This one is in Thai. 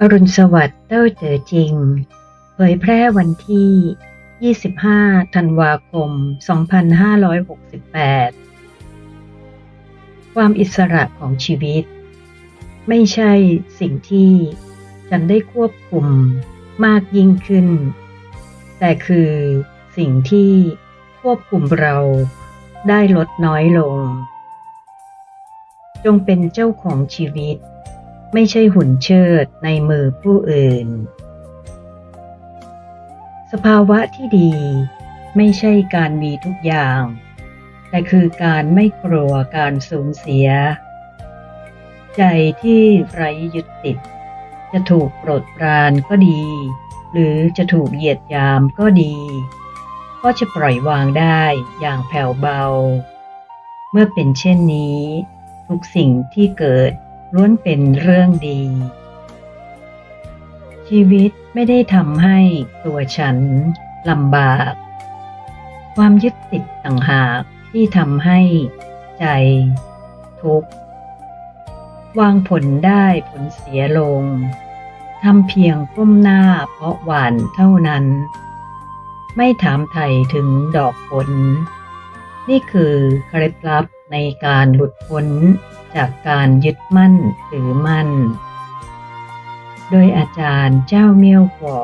อรุณสวัสดิ์เต้าเจอจริง เผยแพร่วันที่ 25 ธันวาคม 2568 ความอิสระของชีวิต ไม่ใช่สิ่งที่ฉันได้ควบคุมมากยิ่งขึ้น แต่คือสิ่งที่ควบคุมเราได้ลดน้อยลง จงเป็นเจ้าของชีวิต ไม่ใช่หุ่นเชิดในมือผู้อื่น สภาวะที่ดีไม่ใช่การมีทุกอย่าง แต่คือการไม่กลัวการสูญเสีย ใจที่ไร้ยึดติด จะถูกปรดปรานก็ดี หรือจะถูกเหยียดยามก็ดี ก็จะปล่อยวางได้อย่างแผ่วเบา เมื่อเป็นเช่นนี้ ทุกสิ่งที่เกิด ล้วนเป็นเรื่องดี ชีวิตไม่ได้ทำให้ตัวฉันลำบาก ความยึดติดต่างหากที่ทำให้ใจ ทุกข์ วางผลได้ผลเสียลงทำเพียงก้มหน้าเพราะหวานเท่านั้น ไม่ถามไถ่ถึงดอกผล นี่คือเคล็ดลับในการหลุดพ้น จากการยึดมั่นถือมั่น โดยอาจารย์เจ้าเมียวกวอ